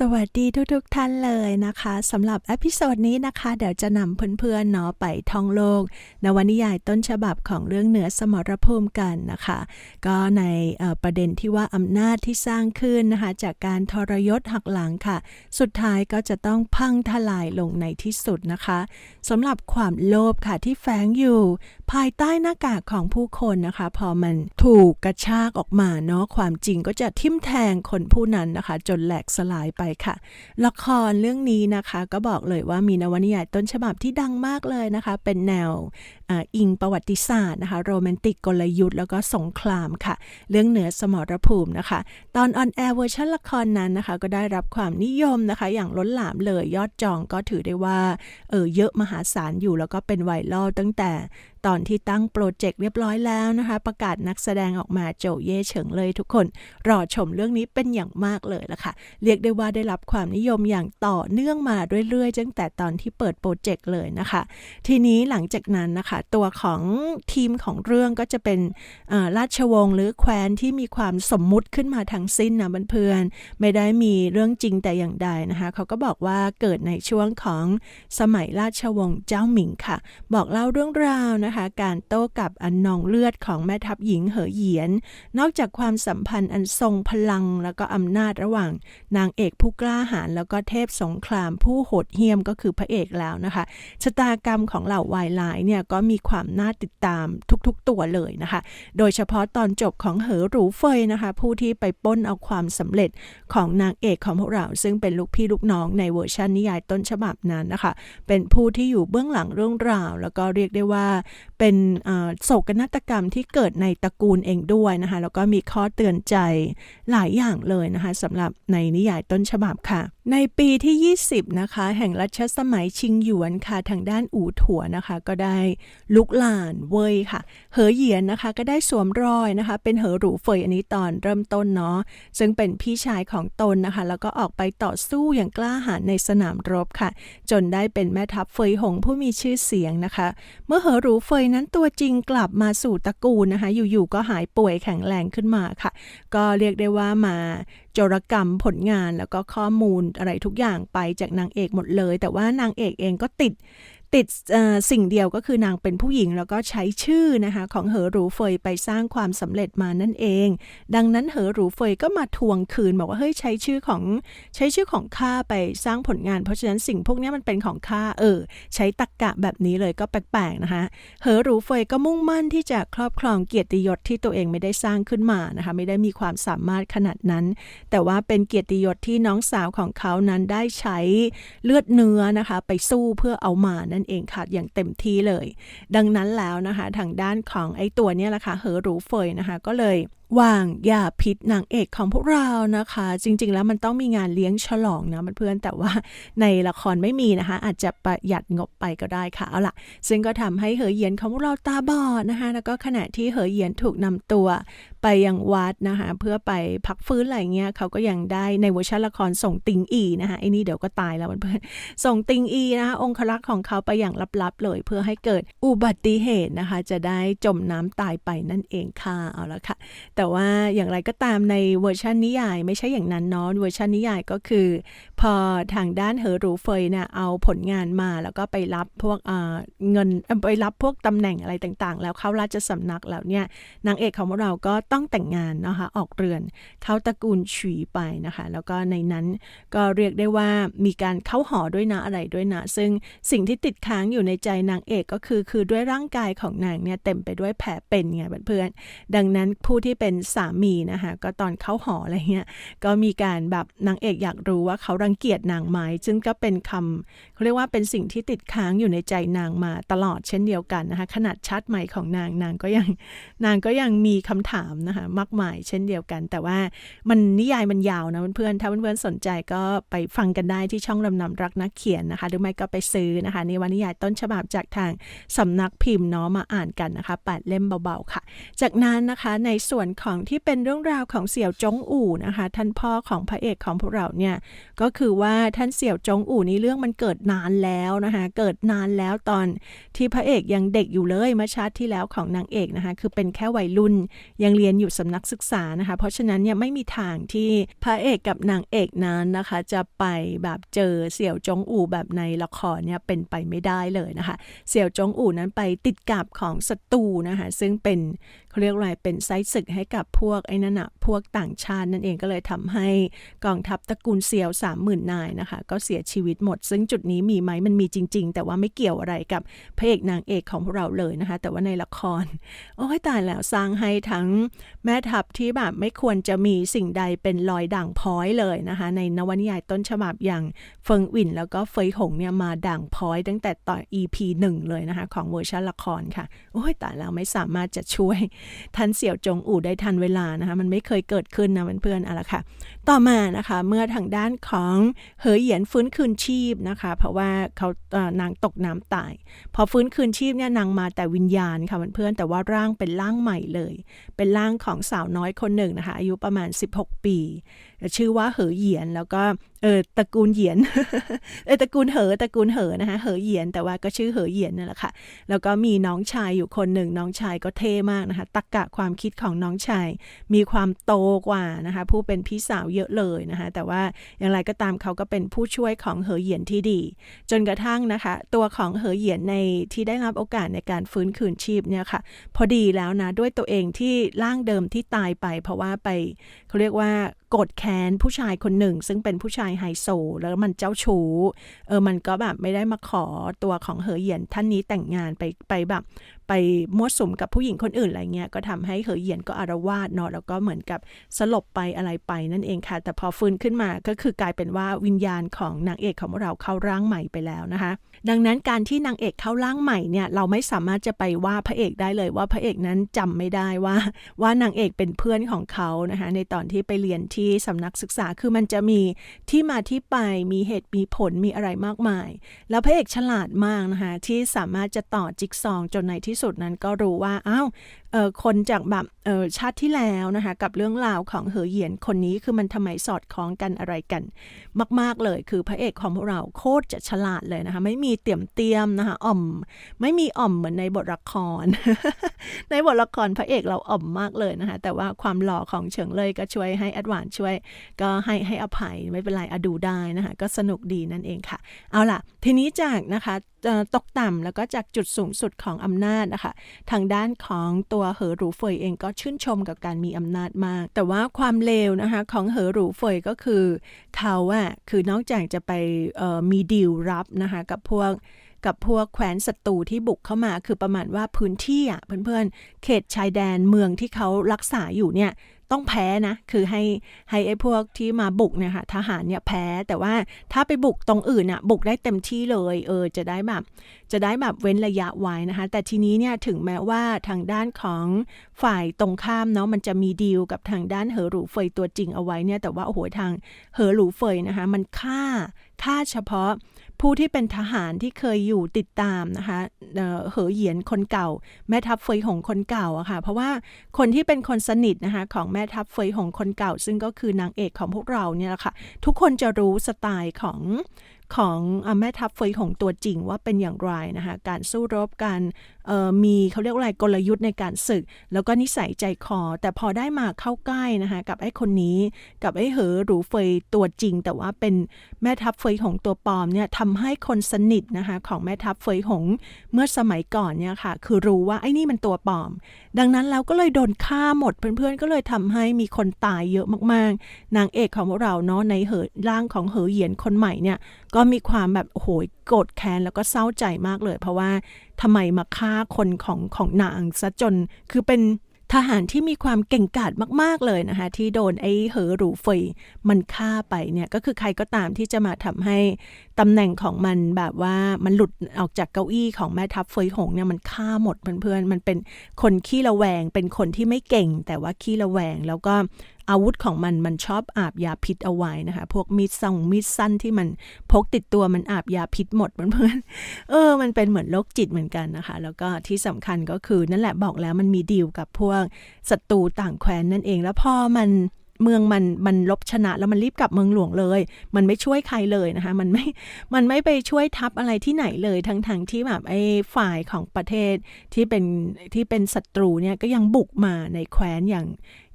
สวัสดีทุกๆทท่านเลยนะคะสำหรับเอพิโซดนี้นะคะ เดี๋ยวจะนำเพื่อนๆเนาะไปท่องโลก นวนิยายต้นฉบับของเรื่องเหนือสมรภูมิกันนะคะ ก็ในประเด็นที่ว่าอำนาจที่สร้างขึ้นนะคะ จากการทรยศหักหลังค่ะ สุดท้ายก็จะต้องพังทลายลงในที่สุดนะคะสำหรับความโลภค่ะที่แฝงอยู่ ภายใต้หน้ากากของผู้คนนะคะ พอมันถูกกระชากออกมาเนาะความจริงก็จะทิ่มแทงคนผู้นั้นนะคะ จนแหลกสลายไปค่ะ ละครเรื่องนี้นะคะก็บอกเลยว่ามีนวนิยายต้นฉบับที่ดังมากเลยนะคะ เป็นแนวออิงประวัติศาสตร์นะคะโรแมนติกกลยุทธ์แล้วก็สงครามค่ะ เรื่องเหนือสมรภูมินะคะ ตอนออนแอร์เวอร์ชันละครนั้นนะคะ ก็ได้รับความนิยมนะคะ อย่างล้นหลามเลยยอดจองก็ถือได้ว่าเออเยอะมหาศาลอยู่แล้วก็เป็นไวรัลตั้งแต่ ตอนที่ตั้งโปรเจกต์เรียบร้อยแล้วนะคะ ประกาศนักแสดงออกมาโจเย่เฉิงเลยทุกคน รอชมเรื่องนี้เป็นอย่างมากเลยละค่ะ เรียกได้ว่าได้รับความนิยมอย่างต่อเนื่องมาเรื่อยๆตั้งแต่ตอนที่เปิดโปรเจกต์เลยนะคะ ทีนี้หลังจากนั้นนะคะ ตัวของทีมของเรื่องก็จะเป็นราชวงศ์หรือแคว้นที่มีความสมมุติขึ้นมาทั้งสิ้นนะเพื่อนๆไม่ได้มีเรื่องจริงแต่อย่างใดนะคะเขาก็บอกว่าเกิดในช่วงของสมัยราชวงศ์เจ้าหมิงค่ะ บอกเล่าเรื่องราวนะคะการโต้กับอันนองเลือดของแม่ทัพหญิงเหอเหยียน นอกจากความสัมพันธ์อันทรงพลังแล้วก็อำนาจระหว่าง นางเอกผู้กล้าหาญแล้วก็เทพสงครามผู้โหดเหี้ยมก็คือพระเอกแล้วนะคะชะตากรรมของเหล่าวายลายเนี่ยก็มีความน่าติดตามทุกๆตัวเลยนะคะ โดยเฉพาะตอนจบของเหอหรูเฟยนะคะ ผู้ที่ไปป้นเอาความสำเร็จของนางเอกของพวกเรา ซึ่งเป็นลูกพี่ลูกน้องในเวอร์ชันนิยายต้นฉบับนั้นนะคะ เป็นผู้ที่อยู่เบื้องหลังเรื่องราว แล้วก็เรียกได้ว่าเป็นโศกนาฏกรรมที่เกิดในตระกูลเองด้วยนะคะ แล้วก็มีข้อเตือนใจหลายอย่างเลยนะคะสำหรับในนิยายต้นฉบับค่ะ ในปีที่ 20 นะคะ แห่งรัชสมัยชิงหยวนค่ะ ทางด้านอู่ถัวนะคะ ก็ได้ลุกลานเว่ยค่ะ เหอเหยียนนะคะ ก็ได้สวมรอยนะคะ เป็นเหอหรูเฟยอันนี้ตอนเริ่มต้นเนาะ ซึ่งเป็นพี่ชายของตนนะคะ แล้วก็ออกไปต่อสู้อย่างกล้าหาญในสนามรบค่ะ จนได้เป็นแม่ทัพเฟยหงผู้มีชื่อเสียงนะคะ เมื่อเหอหรูเฟยนั้นตัวจริงกลับมาสู่ตระกูลนะคะ อยู่ๆก็หายป่วยแข็งแรงขึ้นมาค่ะ ก็เรียกได้ว่ามา โจรกรรมผลงานแล้วก็ข้อมูลอะไรทุกอย่างไปจากนางเอกหมดเลย แต่ว่านางเอกเองก็ติด ติดสิ่งเดียวก็คือนางเป็นผู้หญิง แล้วก็ใช้ชื่อนะคะของเหอหรูเฟยไปสร้างความสำเร็จมานั่นเอง ดังนั้นเหอหรูเฟยก็มาทวงคืนบอกว่าเฮ้ยใช้ชื่อของใช้ชื่อของข้าไปสร้างผลงาน เพราะฉะนั้นสิ่งพวกนี้มันเป็นของข้าเออ ใช้ตักกะแบบนี้เลยก็แปลกๆนะคะเหอหรูเฟยก็มุ่งมั่นที่จะครอบครองเกียรติยศที่ตัวเองไม่ได้สร้างขึ้นมานะคะไม่ได้มีความสามารถขนาดนั้น แต่ว่าเป็นเกียรติยศที่น้องสาวของเขานั้นได้ใช้เลือดเนื้อนะคะไปสู้เพื่อเอามานั่นเองค่ะอย่างเต็มที่เลย ดังนั้นแล้วนะคะ ทางด้านของไอ้ตัวเนี้ยแหละค่ะเหอหรูเฟยนะคะ ก็เลย วางยาพิษนางเอกของพวกเรานะคะ จริง ๆ แล้วมันต้องมีงานเลี้ยงฉลองนะเพื่อนแต่ว่าในละครไม่มีนะคะ อาจจะประหยัดงบไปก็ได้ค่ะเอาล่ะ ซึ่งก็ทำให้เหอเหยียนของพวกเราตาบอดนะคะ แล้วก็ขณะที่เหอเหยียนถูกนำตัวไปยังวัดนะคะ เพื่อไปพักฟื้นอะไรเงี้ยเขาก็ยังได้ในเวอร์ชันละครส่งติงอีนะคะไอ้นี่เดี๋ยวก็ตายแล้วเพื่อนๆส่งติงอีนะคะองครักษ์ของเขาไปอย่างลับๆ เลยเพื่อให้เกิดอุบัติเหตุนะคะ จะได้จมน้ำตายไปนั่นเองค่ะเอาละค่ะแต่แต่ว่าอย่างไรก็ตามในเวอร์ชันนิยาย ไม่ใช่อย่างนั้นเนาะเวอร์ชันนิยายก็คือ พอทางด้านเหอหรูเฟยเนี่ยเอาผลงานมาแล้วก็ไปรับพวกเอ่อเงินไปรับพวกตำแหน่งอะไรต่างๆ แล้วเข้าราชสำนักแล้วเนี่ยนางเอกของเราก็ต้องแต่งงานนะคะออกเรือนเข้าตระกูลฉีไปนะคะ แล้วก็ในนั้นก็เรียกได้ว่ามีการเข้าหอด้วยนะอะไรด้วยนะ ซึ่งสิ่งที่ติดค้างอยู่ในใจนางเอกก็คือคือด้วยร่างกายของนางเนี่ยเต็มไปด้วยแผลเป็นไงเพื่อนๆดังนั้นผู้ที่เป็นสามีนะคะก็ตอนเข้าหออะไรเงี้ยก็มีการแบบนางเอกอยากรู้ว่าเขารังเกียจนางไหมซึ่งก็เป็นคำเขาเรียกว่าเป็นสิ่งที่ติดค้างอยู่ในใจนางมาตลอดเช่นเดียวกันนะคะขนาดชัดใหม่ของนางนางก็ยังนางก็ยังมีคำถามนะคะมากมายเช่นเดียวกัน แต่ว่ามันนิยายมันยาวนะเพื่อนๆถ้าเพื่อนๆสนใจก็ไปฟังกันได้ที่ช่องลำนำรักนักเขียนนะคะหรือไม่ก็ไปซื้อนะคะในวันนิยายต้นฉบับจากทางสำนักพิมพ์เนาะมาอ่านกันนะคะแปดเล่มเบาๆค่ะ จากนั้นนะคะในส่วนของที่เป็นเรื่องราวของเสี่ยวจงอู่นะคะ ท่านพ่อของพระเอกของพวกเราเนี่ยก็คือว่าท่านเสี่ยวจงอู่นี้เรื่องมันเกิดนานแล้วนะคะเกิดนานแล้วตอนที่พระเอกยังเด็กอยู่เลยเมื่อชาติที่แล้วของนางเอกนะคะคือเป็นแค่วัยรุ่นยังเรียนอยู่สำนักศึกษานะคะ เพราะฉะนั้นเนี่ยไม่มีทางที่พระเอกกับนางเอกนั้นนะคะ จะไปแบบเจอเสี่ยวจงอู่แบบในละครเนี่ยเป็นไปไม่ได้เลยนะคะ เสี่ยวจงอู่นั้นไปติดกับของศัตรูนะคะ ซึ่งเป็นเขาเรียกอะไรเป็นไซส์ศึกให้กับพวกไอ้นั่นอะพวกต่างชาตินั่นเองก็เลยทำให้กองทัพตระกูลเซียวสามหมื่นนายนะคะ ก็เสียชีวิตหมด ซึ่งจุดนี้มีไหมมันมีจริง ๆ แต่ว่าไม่เกี่ยวอะไรกับพระเอกนางเอกของพวกเราเลยนะคะ แต่ว่าในละคร โอ้ยตายแล้วสร้างให้ทั้งแม่ทัพที่แบบไม่ควรจะมีสิ่งใดเป็นรอยด่างพ้อยเลยนะคะ ในนวนิยายต้นฉบับอย่างเฟิงอินแล้วก็เฟยหงเนี่ยมาด่างพ้อยตั้งแต่ตอน EP 1 เลยนะคะ ของเวอร์ชันละครค่ะ โอ้ยตายแล้วไม่สามารถจะช่วยทันเสี่ยวจงอู่ได้ทันเวลานะคะมันไม่เคยเกิดขึ้นนะเพื่อนๆเอาละค่ะ ต่อมานะคะเมื่อทางด้านของเหอเหยียนฟื้นคืนชีพนะคะ เพราะว่าเขาเนางตกน้ำตาย พอฟื้นคืนชีพเนี่ยนางมาแต่วิญญาณค่ะเพื่อนๆแต่ว่าร่างเป็นร่างใหม่เลย เป็นร่างของสาวน้อยคนหนึ่งนะคะอายุประมาณ 16 ปี ชื่อว่าเหอเหยียนแล้วก็เออตระกูลเหยียนเออตระกูลเหอตระกูลเหอนะคะเหอเหยียนแต่ว่าก็ชื่อเหอเหยียนนั่นแหละค่ะแล้วก็มีน้องชายอยู่คนหนึ่งน้องชายก็เท่มากนะคะตักกะความคิดของน้องชาย มีความโตกว่านะคะผู้เป็นพี่สาวเยอะเลยนะคะแต่ว่าอย่างไรก็ตามเขาก็เป็นผู้ช่วยของเหอเหยียนที่ดี จนกระทั่งนะคะ ตัวของเหอเหยียนในที่ได้รับโอกาสในการฟื้นคืนชีพเนี่ยค่ะ พอดีแล้วนะด้วยตัวเองที่ร่างเดิมที่ตายไป เพราะว่าไปเขาเรียกว่า กดแค้นผู้ชายคนหนึ่ง ซึ่งเป็นผู้ชายไฮโซ แล้วมันเจ้าชู้เออมันก็แบบไม่ได้มาขอตัวของเหอเหยียนท่านนี้แต่งงานไปไปแบบไปมั่วสุมกับผู้หญิงคนอื่นอะไรเงี้ยก็ทำให้เหอเหยียนก็อารวาสเนาะแล้วก็เหมือนกับสลบไปอะไรไปนั่นเองค่ะ แต่พอฟื้นขึ้นมาก็คือกลายเป็นว่าวิญญาณของนางเอกของเราเข้าร่างใหม่ไปแล้วนะคะ ดังนั้นการที่นางเอกเข้าร่างใหม่เนี่ยเราไม่สามารถจะไปว่าพระเอกได้เลยว่าพระเอกนั้นจำไม่ได้ว่าว่านางเอกเป็นเพื่อนของเขานะคะในตอนที่ไปเรียนที่สำนักศึกษาคือมันจะมีที่มาที่ไปมีเหตุมีผลมีอะไรมากมาย แล้วพระเอกฉลาดมากนะคะที่สามารถจะต่อจิ๊กซองจนในที่สุดนั้นก็รู้ว่าอ้าว คนจากแบบชาติที่แล้วนะคะกับเรื่องราวของเหอเหยียนคนนี้คือมันทำไมสอดคล้องกันอะไรกัน มาก ๆเลยคือพระเอกของพวกเราโคตรจะฉลาดเลยนะคะไม่มีเตี่ยมเตียมนะคะอ่อมไม่มีอ่อมเหมือนในบทละคร ในบทละครพระเอกเราอ่อมมากเลยนะคะแต่ว่าความหล่อของเฉิงเลยก็ช่วยให้แอดวานช่วย ก็ให้ให้อภัยไม่เป็นไรอดูได้นะคะก็สนุกดีนั่นเองค่ะ เอาล่ะ ทีนี้จากนะคะตกต่ำแล้วก็จากจุดสูงสุดของอำนาจนะคะทางด้านของตัวเหอหรูเฟยเองก็ชื่นชมกับการมีอำนาจมาก แต่ว่าความเลวนะคะของเหอหรูเฟยก็คือเขาอะคือนอกจากจะไปมีดีลรับนะคะกับพวกกับพวกแคว้นศัตรูที่บุกเข้ามาคือประมาณว่าพื้นที่อะเพื่อนๆเขตชายแดนเมืองที่เขารักษาอยู่เนี่ยต้องแพ้นะ คือให้ให้ไอ้พวกที่มาบุกเนี่ยค่ะทหารเนี่ยแพ้ แต่ว่าถ้าไปบุกตรงอื่นอะบุกได้เต็มที่เลยเออจะได้แบบจะได้แบบเว้นระยะไว้นะคะ แต่ทีนี้เนี่ยถึงแม้ว่าทางด้านของฝ่ายตรงข้ามเนาะมันจะมีดีลกับทางด้านเหอหรูเฟยตัวจริงเอาไว้เนี่ยแต่ว่าโอ้โหทางเหอหรูเฟยนะคะมันฆ่าฆ่าเฉพาะ ผู้ที่เป็นทหารที่เคยอยู่ติดตามนะคะเหอเหยียนคนเก่า แม่ทัพเฟยหงคนเก่าอะค่ะ เพราะว่าคนที่เป็นคนสนิทนะคะของแม่ทัพเฟยหงคนเก่า ซึ่งก็คือนางเอกของพวกเราเนี่ยแหละค่ะ ทุกคนจะรู้สไตล์ของของอแม่ทัพเฟยหงตัวจริงว่าเป็นอย่างไรนะคะการสู้รบการมีเขาเรียกว่าอะไรกลยุทธ์ในการศึก แล้วก็นิสัยใจคอ แต่พอได้มาเข้าใกล้นะคะกับไอ้คนนี้ กับไอ้เหอหรูเฟยตัวจริง แต่ว่าเป็นแม่ทัพเฟยหงตัวปลอมเนี่ยทำให้คนสนิทนะคะของแม่ทัพเฟยหงเมื่อสมัยก่อนเนี่ยค่ะคือรู้ว่าไอ้นี่มันตัวปลอม ดังนั้นเราก็เลยโดนฆ่าหมดเพื่อนๆก็เลยทำให้มีคนตายเยอะมากๆ นางเอกของเราเนาะในเหอร่างของเหอเหยียนคนใหม่เนี่ยก็มีความแบบโอ้โหโกรธแค้นแล้วก็เศร้าใจมากเลย เพราะว่าทำไมมาฆ่าคนของของนางซะจนคือเป็นทหารที่มีความเก่งกาจมากๆเลยนะคะ ที่โดนไอ้เหอหรูเฟยมันฆ่าไปเนี่ยก็คือใครก็ตามที่จะมาทำให้ตำแหน่งของมันแบบว่ามันหลุดออกจากเก้าอี้ของแม่ทัพเฟยหงเนี่ยมันฆ่าหมดเพื่อนๆมันเป็นคนขี้ระแวง เป็นคนที่ไม่เก่ง แต่ว่าขี้ระแวง แล้วก็อาวุธของมันมันชอบอาบยาพิษเอาไว้นะคะ พวกมีดส่งมีดสั้นที่มันพกติดตัวมันอาบยาพิษหมดเพื่อนๆเออ มันเป็นเหมือนโรคจิตเหมือนกันนะคะ แล้วก็ที่สำคัญก็คือนั่นแหละบอกแล้วมันมีดีลกับพวกศัตรูต่างแคว้นนั่นเองแล้วพอมัน เมืองมันมันลบชนะแล้วมันรีบกลับเมืองหลวงเลย มันไม่ช่วยใครเลยนะคะ มันไม่ มันไม่ไปช่วยทับอะไรที่ไหนเลย ทั้งๆทที่แบบไอ้ฝ่ายของประเทศที่เป็นที่เป็นศัตรูเนี่ยก็ยังบุกมาในแคว้นอย่าง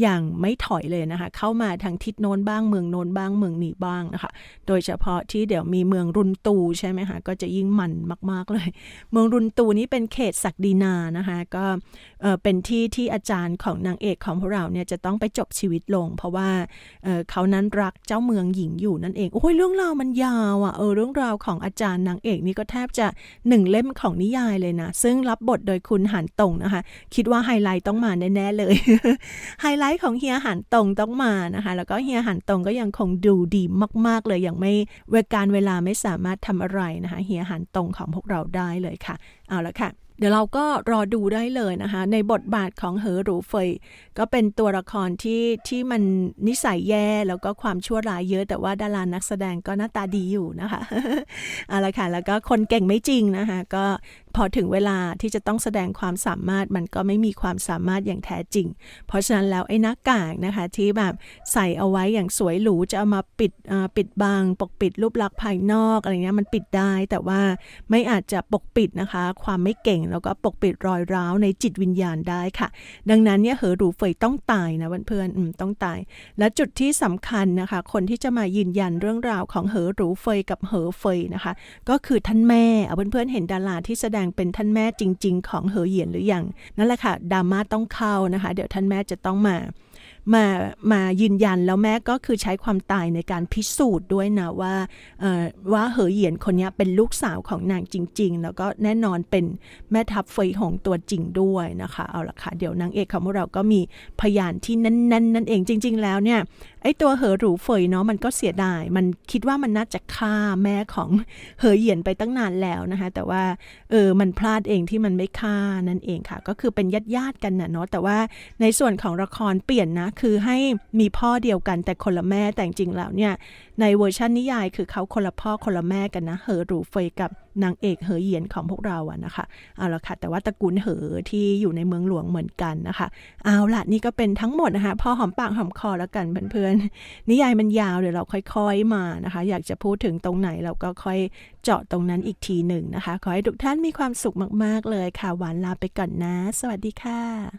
อย่างไม่ถอยเลยนะคะ เข้ามาทางทิศโน้นบ้างเมืองโน้นบ้างเมืองนี้บ้างนะคะ โดยเฉพาะที่เดี๋ยวมีเมืองรุนตูใช่ไหมคะก็จะยิ่งมันมาก ๆเลย เมืองรุนตูนี้เป็นเขตศักดินานะคะ ก็เอ่อเป็นที่ที่อาจารย์ของนางเอกของพวกเราเนี่ยจะต้องไปจบชีวิตลงเพราะว่าเเขานั้นรักเจ้าเมืองหญิงอยู่นั่นเองโอ้ยเรื่องราวมันยาวอะเออเรื่องราวของอาจารย์นางเอกนี่ก็แทบจะหนึ่งเล่มของนิยายเลยนะ ซึ่งรับบทโดยคุณหันตงนะคะ คิดว่าไฮไลท์ต้องมาแน่ๆเลยไฮไลท์ของเฮียหันตงต้องมานะคะ แล้วก็เฮียหันตงก็ยังคงดูดีมาก ๆ เลยอย่างไม่เวการเวลาไม่สามารถทำอะไรนะคะเฮียหันตงของพวกเราได้เลยค่ะ เอาละค่ะ เดี๋ยวเราก็รอดูได้เลยนะคะ ในบทบาทของเหอหรูเฟย ก็เป็นตัวละครที่ที่มันนิสัยแย่แล้วก็ความชั่วร้ายเยอะ แต่ว่าดารานักแสดงก็หน้าตาดีอยู่นะคะเอาละค่ะแล้วก็คนเก่งไม่จริงนะคะ ก็พอถึงเวลาที่จะต้องแสดงความสามารถมันก็ไม่มีความสามารถอย่างแท้จริง เพราะฉะนั้นแล้วไอ้หน้ากากนะคะที่แบบใส่เอาไว้อย่างสวยหรูจะเอามาปิดปิดบังปกปิดรูปลักษณ์ภายนอกอะไรเงี้ยมันปิดได้ แต่ว่าไม่อาจจะปกปิดนะคะ ความไม่เก่งแล้วก็ปกปิดรอยร้าวในจิตวิญญาณได้ค่ะ ดังนั้นเนี่ยเหอหรูเฟยต้องตายนะเพื่อนๆอืมต้องตาย และจุดที่สำคัญนะคะ คนที่จะมายืนยันเรื่องราวของเหอหรูเฟยกับเหอเฟยนะคะ ก็คือท่านแม่เอาเพื่อนๆเห็นดาราที่แสดงเป็นท่านแม่จริง ๆ ของเหอเหยียนหรือยังนั่นแหละค่ะดราม่าต้องเข้านะคะ เดี๋ยวท่านแม่จะต้องมา มามายืนยันแล้วแม่ก็คือใช้ความตายในการพิสูจน์ด้วยนะว่าว่าเหอเหยียนคนนี้เป็นลูกสาวของนางจริง ๆ แล้วก็แน่นอนเป็นแม่ทัพเฟยหงตัวจริงด้วยนะคะ เอาละค่ะ เดี๋ยวนางเอกของพวกเราก็มีพยานที่แน่นๆนั่นเองจริง ๆ แล้วเนี่ย ไอ้ตัวเหอหรูเฟยเนาะมันก็เสียดาย มันคิดว่ามันน่าจะฆ่าแม่ของเหอเหยียนไปตั้งนานแล้วนะคะ แต่ว่าเออมันพลาดเองที่มันไม่ฆ่านั่นเองค่ะ ก็คือเป็นญาติญาติกันนะเนาะแต่ว่าในส่วนของละครเปลี่ยนนะคือให้มีพ่อเดียวกันแต่คนละแม่แต่จริงๆแล้วเนี่ยในเวอร์ชันนิยายคือเขาคนละพ่อคนละแม่กันนะเหอหรูเฟยกับ นางเอกเหอเหยียนของพวกเราอะนะคะเอาละค่ะแต่ว่าตระกูลเหอที่อยู่ในเมืองหลวงเหมือนกันนะคะเอาละนี่ก็เป็นทั้งหมดนะคะพอหอมปากหอมคอแล้วกันเพื่อนๆนิยายมันยาวเดี๋ยวเราค่อยๆมานะคะ อยากจะพูดถึงตรงไหนเราก็ค่อยเจาะตรงนั้นอีกทีหนึ่งนะคะ ขอให้ทุกท่านมีความสุขมากๆเลยค่ะหวานลาไปก่อนนะ สวัสดีค่ะ